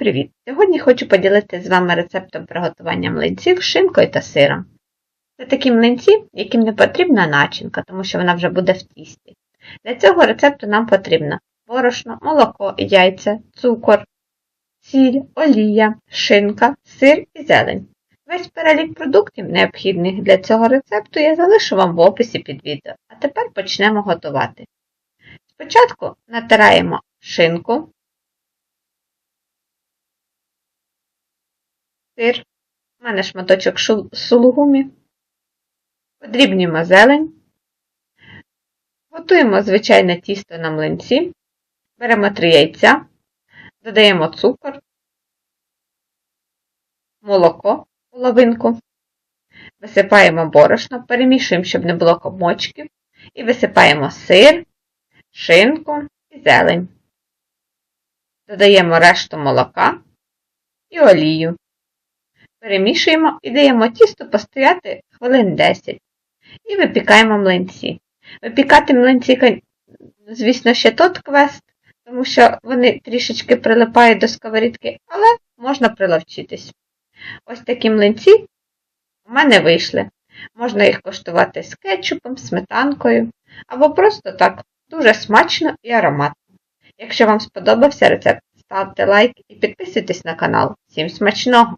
привіт! Сьогодні хочу поділитися з вами рецептом приготування млинців з шинкою та сиром. Це такі млинці, яким не потрібна начинка, тому що вона вже буде в тісті. Для цього рецепту нам потрібно борошно, молоко, яйця, цукор, сіль, олія, шинка, сир і зелень. Весь перелік продуктів, необхідних для цього рецепту, я залишу вам в описі під відео. А тепер почнемо готувати. Спочатку натираємо шинку. Сир, у мене шматочок сулугумі, подрібнюємо зелень, готуємо звичайне тісто на млинці, беремо 3 яйця, додаємо цукор, молоко, половинку, висипаємо борошно, перемішуємо, щоб не було комочків, і висипаємо сир, шинку і зелень. Додаємо решту молока і олію. Перемішуємо і даємо тісто постояти хвилин 10. І випікаємо млинці. Випікати млинці, звісно, ще тот квест, тому що вони трішечки прилипають до сковорідки, але можна приловчитись. Ось такі млинці у мене вийшли. Можна їх коштувати з кетчупом, сметанкою, або просто так, дуже смачно і ароматно. Якщо вам сподобався рецепт, ставте лайк і підписуйтесь на канал. Всім смачного!